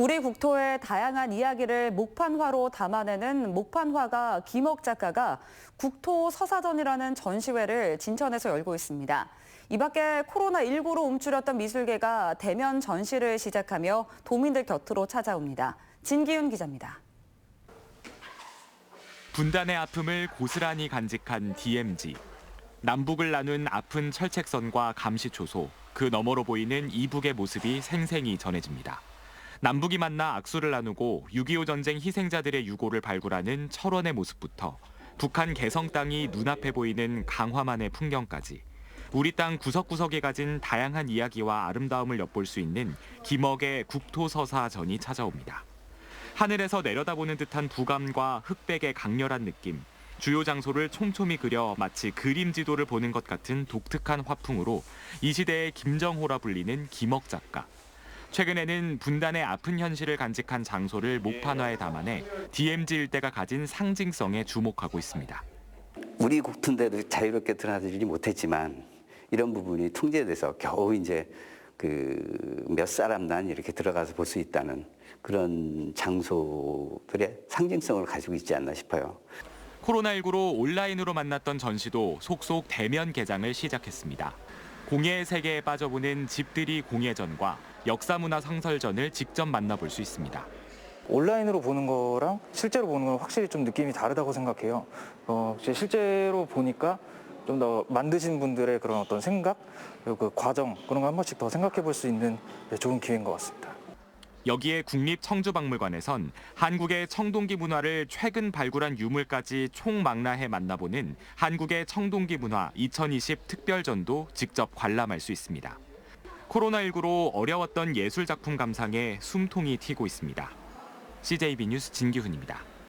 우리 국토의 다양한 이야기를 목판화로 담아내는 목판화가 김옥 작가가 국토 서사전이라는 전시회를 진천에서 열고 있습니다. 이 밖에 코로나19로 움츠렸던 미술계가 대면 전시를 시작하며 도민들 곁으로 찾아옵니다. 진기훈 기자입니다. 분단의 아픔을 고스란히 간직한 DMZ. 남북을 나눈 아픈 철책선과 감시초소, 그 너머로 보이는 이북의 모습이 생생히 전해집니다. 남북이 만나 악수를 나누고 6.25 전쟁 희생자들의 유고를 발굴하는 철원의 모습부터 북한 개성 땅이 눈앞에 보이는 강화만의 풍경까지 우리 땅 구석구석에 가진 다양한 이야기와 아름다움을 엿볼 수 있는 김억의 국토서사전이 찾아옵니다. 하늘에서 내려다보는 듯한 부감과 흑백의 강렬한 느낌, 주요 장소를 촘촘히 그려 마치 그림 지도를 보는 것 같은 독특한 화풍으로 이 시대의 김정호라 불리는 김억 작가. 최근에는 분단의 아픈 현실을 간직한 장소를 목판화에 담아내 DMZ 일대가 가진 상징성에 주목하고 있습니다. 우리 국토인데도 자유롭게 드러나지 못했지만 이런 부분이 통제돼서 겨우 이제 그 몇 사람만 이렇게 들어가서 볼 수 있다는 그런 장소들의 상징성을 가지고 있지 않나 싶어요. 코로나19로 온라인으로 만났던 전시도 속속 대면 개장을 시작했습니다. 공예의 세계에 빠져보는 집들이 공예전과 역사문화 상설전을 직접 만나볼 수 있습니다. 온라인으로 보는 거랑 실제로 보는 건 확실히 좀 느낌이 다르다고 생각해요. 어, 실제로 보니까 좀 더 만드신 분들의 그런 어떤 생각, 그 과정 그런 거 한 번씩 더 생각해 볼 수 있는 네, 좋은 기회인 것 같습니다. 여기에 국립청주박물관에선 한국의 청동기 문화를 최근 발굴한 유물까지 총망라해 만나보는 한국의 청동기 문화 2020 특별전도 직접 관람할 수 있습니다. 코로나19로 어려웠던 예술 작품 감상에 숨통이 튀고 있습니다. CJB 뉴스 진기훈입니다.